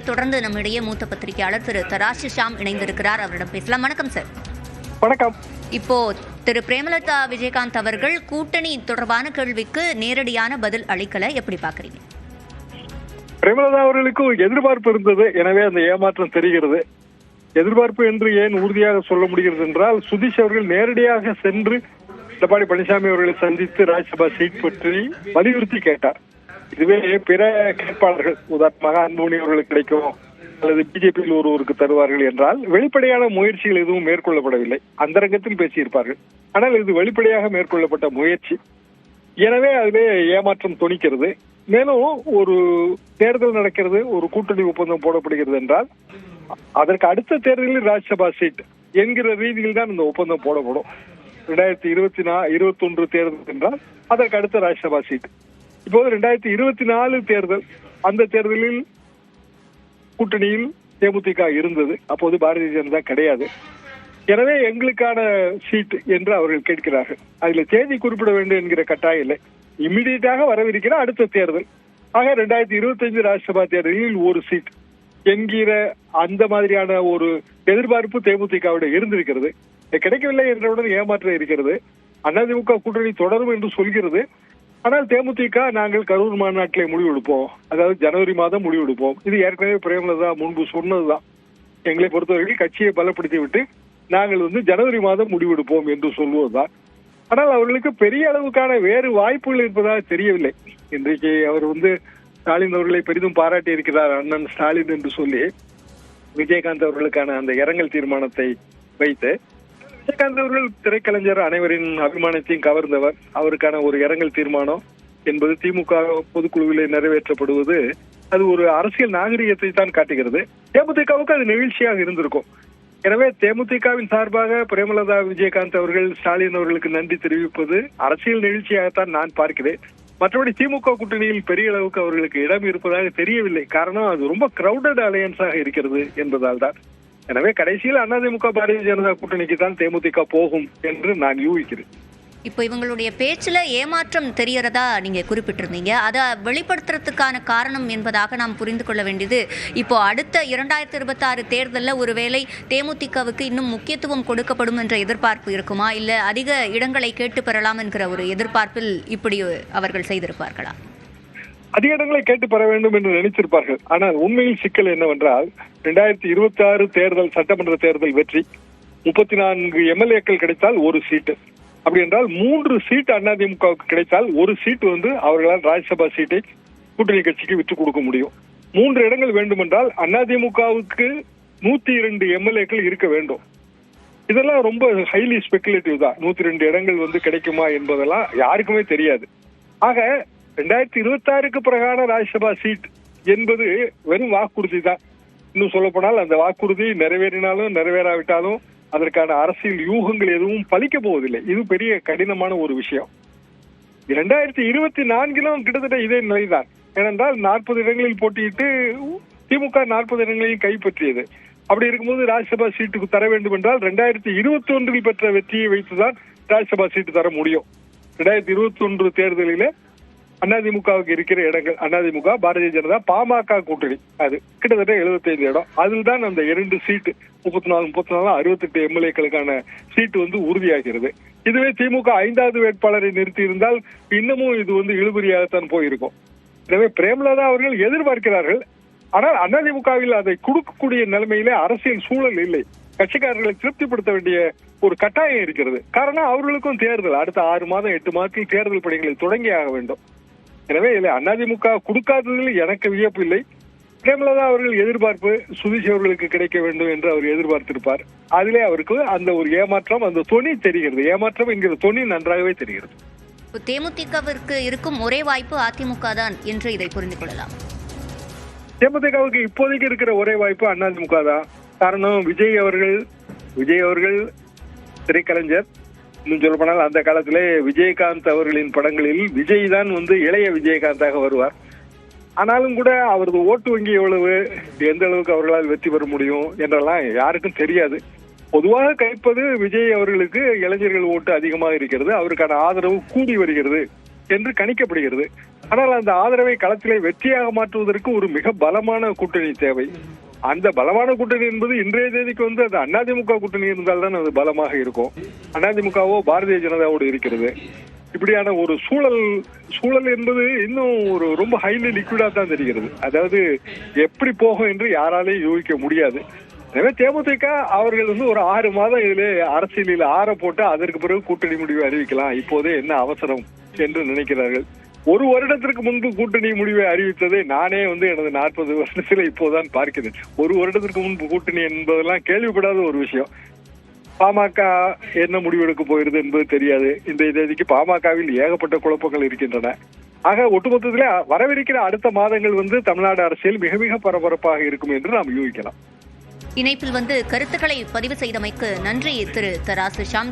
தொடர்ந்து நம்மிடையே மூத்த பத்திரிகையாளர் திரு தராசி ஷாம் இணைந்திருக்கிறார். அவரிடம் பேசலாம். வணக்கம் சார் வணக்கம். இப்போ திரு பிரேமலதா விஜயகாந்த் அவர்கள் கூட்டணி தொடர்பான கேள்விக்கு நேரடியான பதில் அளிக்கல. எப்படி பாக்குறீங்க பிரேமலதா அவர்களுக்கு ஒரு எதிர்பார்ப்பு இருந்தது. எனவே அந்த ஏமாற்றம் தெரிகிறது. எதிர்பார்ப்பு என்று ஏன் உறுதியாக சொல்ல முடிகிறது என்றால் சுதீஷ் அவர்கள் நேரடியாக சென்று எடப்பாடி பழனிசாமி அவர்களை சந்தித்து ராஜ்யசபா சீட் பற்றி வலியுறுத்தி கேட்டார். இதுவே பிற கேட்பாளர்கள் உதாரணமாக அன்புமணி அவர்களுக்கு கிடைக்கும் அல்லது பிஜேபியில் ஒருவருக்கு தருவார்கள் என்றால் வெளிப்படையான முயற்சிகள் எதுவும் மேற்கொள்ளப்படவில்லை. அந்தரங்கத்தில் பேசியிருப்பார்கள். ஆனால் இது வெளிப்படையாக மேற்கொள்ளப்பட்ட முயற்சி. எனவே அதிலே ஏமாற்றம் துணிக்கிறது மேலும் ஒரு தேர்தல் நடக்கிறது ஒரு கூட்டணி ஒப்பந்தம் போடப்படுகிறது என்றால் அதற்கு அடுத்த தேர்தலில் ராஜ்யசபா சீட் என்கிற ரீதியில் தான் இந்த ஒப்பந்தம் போடப்படும். ரெண்டாயிரத்தி இருபத்தி நா இருபத்தி ஒன்று தேர்தல் என்றால் அதற்கு அடுத்த ராஜ்யசபா சீட். இப்போது ரெண்டாயிரத்தி இருபத்தி நாலு தேர்தல். அந்த தேர்தலில் கூட்டணியில் தேமுதிக இருந்தது. அப்போது பாரதிய ஜனதா கிடையாது. எனவே எங்களுக்கான சீட் என்று அவர்கள் கேட்கிறார்கள். அதில் தேதி குறிப்பிட வேண்டும் என்கிற கட்டாயம் இல்லை. இம்மிடியட்டாக வரவிருக்கிற அடுத்த தேர்தல். ஆக ரெண்டாயிரத்தி இருபத்தஞ்சு ராஜ்யசபா தேர்தலில் ஒரு சீட் என்கிற அந்த மாதிரியான ஒரு எதிர்பார்ப்பு தேமுதிகவிட இருந்திருக்கிறது. இது கிடைக்கவில்லை என்றவுடன் ஏமாற்றம் இருக்கிறது. அதிமுக கூட்டணி தொடரும் என்று சொல்கிறது. ஆனால் தேமுதிக நாங்கள் கரூர் மாநாட்டிலே முடிவெடுப்போம். அதாவது ஜனவரி மாதம் முடிவெடுப்போம். இது ஏற்கனவே பிரேமலதா முன்பு சொன்னதுதான். எங்களை பொறுத்தவரையில் கட்சியை பலப்படுத்தி விட்டு நாங்கள் வந்து ஜனவரி மாதம் முடிவெடுப்போம் என்று சொல்வதுதான். ஆனால் அவர்களுக்கு பெரிய அளவுக்கான வேறு வாய்ப்புகள் இருப்பதாக தெரியவில்லை. இன்றைக்கு அவர் வந்து ஸ்டாலின் அவர்களை பெரிதும் பாராட்டி இருக்கிறார் அண்ணன் ஸ்டாலின் என்று சொல்லி. விஜயகாந்த் அவர்களுக்கான அந்த இரங்கல் தீர்மானத்தை வைத்து விஜயகாந்த் அவர்கள் திரைக்கலைஞர் அனைவரின் அபிமானத்தையும் கவர்ந்தவர். அவருக்கான ஒரு இரங்கல் தீர்மானம் என்பது திமுக பொதுக்குழுவிலே நிறைவேற்றப்படுவது. அது ஒரு அரசியல் நாகரிகத்தை தான் காட்டுகிறது. தேமுதிகவுக்கு அது நிகழ்ச்சியாக இருந்திருக்கும். எனவே தேமுதிகவின் சார்பாக பிரேமலதா விஜயகாந்த் அவர்கள் ஸ்டாலின் அவர்களுக்கு நன்றி தெரிவிப்பது அரசியல் நிகழ்ச்சியாகத்தான் நான் பார்க்கிறேன். மற்றபடி திமுக கூட்டணியில் பெரிய அளவுக்கு அவர்களுக்கு இடம் இருப்பதாக தெரியவில்லை. காரணம் அது ரொம்ப கிரௌடட் அலையன்ஸாக இருக்கிறது என்பதால் தான் எனவே கடைசியில் அதிமுக பாரதிய ஜனதா கூட்டணிக்கு தான் தேமுதிக போகும் என்று நான் யூகிக்கிறேன். இப்போ இவங்களுடைய பேச்சில் ஏமாற்றம் தெரியறதா நீங்க குறிப்பிட்டிருந்தீங்க. அதை வெளிப்படுத்துறதுக்கான காரணம் என்பதாக நாம் புரிந்து கொள்ள வேண்டியது. இப்போ அடுத்த இரண்டாயிரத்தி இருபத்தாறு தேர்தலில் ஒருவேளை தேமுதிகவுக்கு இன்னும் முக்கியத்துவம் கொடுக்கப்படும் என்ற எதிர்பார்ப்பு இருக்குமா? இல்ல அதிக இடங்களை கேட்டு பெறலாம் என்கிற ஒரு எதிர்பார்ப்பில் இப்படி அவர்கள் செய்திருப்பார்களா? அதிக இடங்களை கேட்டு பெற வேண்டும் என்று நினைத்திருப்பார்கள் ஆனால் உண்மையில் சிக்கல் என்னவென்றால் இரண்டாயிரத்தி இருபத்தி ஆறு தேர்தல் சட்டமன்ற தேர்தல் வெற்றி முப்பத்தி நான்கு எம்எல்ஏக்கள் கிடைத்தால் ஒரு சீட்டு. அப்படி என்றால் மூன்று சீட்டு அதிமுகவுக்கு கிடைத்தால் ஒரு சீட்டு வந்து அவர்களால் ராஜ்யசபா சீட்டை கூட்டணி கட்சிக்கு விட்டுக் கொடுக்க முடியும். மூன்று இடங்கள் வேண்டுமென்றால் அதிமுகவுக்கு நூத்தி இரண்டு எம்எல்ஏக்கள் இருக்க வேண்டும். இதெல்லாம் ரொம்ப ஹைலி ஸ்பெகுலேட்டிவ் தான். நூத்தி ரெண்டு இடங்கள் வந்து கிடைக்குமா என்பதெல்லாம் யாருக்குமே தெரியாது. ஆக ரெண்டாயிரத்தி இருபத்தி ஆறுக்கு பிரகாரம் ராஜ்யசபா சீட் என்பது வெறும் வாக்குறுதி தான். இன்னும் சொல்ல போனால் அந்த வாக்குறுதி நிறைவேறினாலும் நிறைவேறாவிட்டாலும் அதற்கான அரசியல் யூகங்கள் எதுவும் பலிக்க போவதில்லை. இது பெரிய கடினமான ஒரு விஷயம். இரண்டாயிரத்தி இருபத்தி நான்கிலும் கிட்டத்தட்ட இதே நிலைதான். ஏனென்றால் நாற்பது இடங்களில் போட்டியிட்டு திமுக நாற்பது இடங்களையும் கைப்பற்றியது. அப்படி இருக்கும்போது ராஜ்யசபா சீட்டுக்கு தர வேண்டும் என்றால் ரெண்டாயிரத்தி இருபத்தி ஒன்றில் பெற்ற வெற்றியை வைத்துதான் ராஜ்யசபா சீட்டு தர முடியும். ரெண்டாயிரத்தி இருபத்தி ஒன்று தேர்தலில் அதிமுகவுக்கு இருக்கிற இடங்கள் அதிமுக பாரதிய ஜனதா பாமக கூட்டணி. அது கிட்டத்தட்ட 75 இடம். அதில் தான் அந்த இரண்டு சீட்டு முப்பத்தி நாலு முப்பத்தி நாலு அறுபத்தெட்டு எம்எல்ஏக்களுக்கான சீட்டு வந்து உறுதியாகிறது. இதுவே திமுக ஐந்தாவது வேட்பாளரை நிறுத்தி இருந்தால் இன்னமும் இது வந்து இழுபறியாகத்தான் போயிருக்கும். எனவே பிரேமலதா அவர்கள் எதிர்பார்க்கிறார்கள். ஆனால் அதிமுகவில் அதை கொடுக்கக்கூடிய நிலைமையிலே அரசியல் சூழல் இல்லை. கட்சிக்காரர்களை திருப்திப்படுத்த வேண்டிய ஒரு கட்டாயம் இருக்கிறது. காரணம் அவர்களுக்கும் தேர்தல். அடுத்த ஆறு மாதம் எட்டு மாதத்தில் தேர்தல் பணிகளை தொடங்கியாக வேண்டும். எனவே இதில் அதிமுக கொடுக்காததில் எனக்கு வியப்பு இல்லை. பிரேமலதா அவர்கள் எதிர்பார்ப்பு சுதீஷ் அவர்களுக்கு கிடைக்க வேண்டும் என்று அவர் எதிர்பார்த்திருப்பார். அதிலே அவருக்கு அந்த ஒரு ஏமாற்றம் அந்த தொனி தெரிகிறது. ஏமாற்றம் என்கிற தொனி நன்றாகவே தெரிகிறது. தேமுதிகவிற்கு இருக்கும் ஒரே வாய்ப்பு அதிமுக தான் என்று இதை புரிந்து கொள்ளலாம். தேமுதிகவுக்கு இப்போதைக்கு இருக்கிற ஒரே வாய்ப்பு அதிமுக தான். காரணம் விஜய் அவர்கள் விஜய் அவர்கள் திரைக்கலைஞர். இன்னும் சொல்ல போனால் அந்த காலத்திலே விஜயகாந்த் அவர்களின் படங்களில் விஜய் தான் வந்து இளைய விஜயகாந்தாக வருவார். ஆனாலும் கூட அவரது ஓட்டு வங்கி எவ்வளவு எந்த அளவுக்கு அவர்களால் வெற்றி பெற முடியும் என்றெல்லாம் யாருக்கும் தெரியாது. பொதுவாக கைப்பது விஜய் அவர்களுக்கு இளைஞர்கள் ஓட்டு அதிகமாக இருக்கிறது அவருக்கான ஆதரவு கூடி வருகிறது என்று கணிக்கப்படுகிறது. ஆனால் அந்த ஆதரவை களத்திலே வெற்றியாக மாற்றுவதற்கு ஒரு மிக பலமான கூட்டணி தேவை. அந்த பலமான கூட்டணி என்பது இன்றைய தேதிக்கு வந்து அது அதிமுக கூட்டணி இருந்தால் தான் அது பலமாக இருக்கும். அதிமுகவோ பாரதிய ஜனதாவோடு இருக்கிறது. இப்படியான ஒரு சூழல் சூழல் என்பது இன்னும் ஒரு ரொம்ப ஹைலி லிக்விடா தான் தெரிகிறது. அதாவது எப்படி போகும் என்று யாராலையும் யூகிக்க முடியாது. எனவே தேமுதிக அவர்கள் வந்து ஒரு ஆறு மாதம் இதிலே அரசியலில் ஆற போட்டு அதற்கு பிறகு கூட்டணி முடிவு அறிவிக்கலாம். இப்போதே என்ன அவசரம் என்று நினைக்கிறார்கள். ஒரு வருடத்திற்கு முன்பு கூட்டணி முடிவை அறிவித்ததை நானே வந்து எனது நாற்பது வருடத்தில் இப்போதான் பார்க்கிறேன். ஒரு வருடத்திற்கு முன்பு கூட்டணி என்பதெல்லாம் கேள்விப்படாத ஒரு விஷயம். பாமக என்ன முடிவெடுக்க போகிறது என்பது தெரியாது. இந்த தேதிக்கு பாமகவில் ஏகப்பட்ட குழப்பங்கள் இருக்கின்றன. ஆக ஒட்டுமொத்தத்திலே வரவிருக்கிற அடுத்த மாதங்கள் வந்து தமிழ்நாடு அரசியல் மிக மிக பரபரப்பாக இருக்கும் என்று நாம் யூகிக்கலாம். இணைப்பில் வந்து கருத்துக்களை பதிவு செய்தமைக்கு நன்றி திரு தராசு. ஷாம்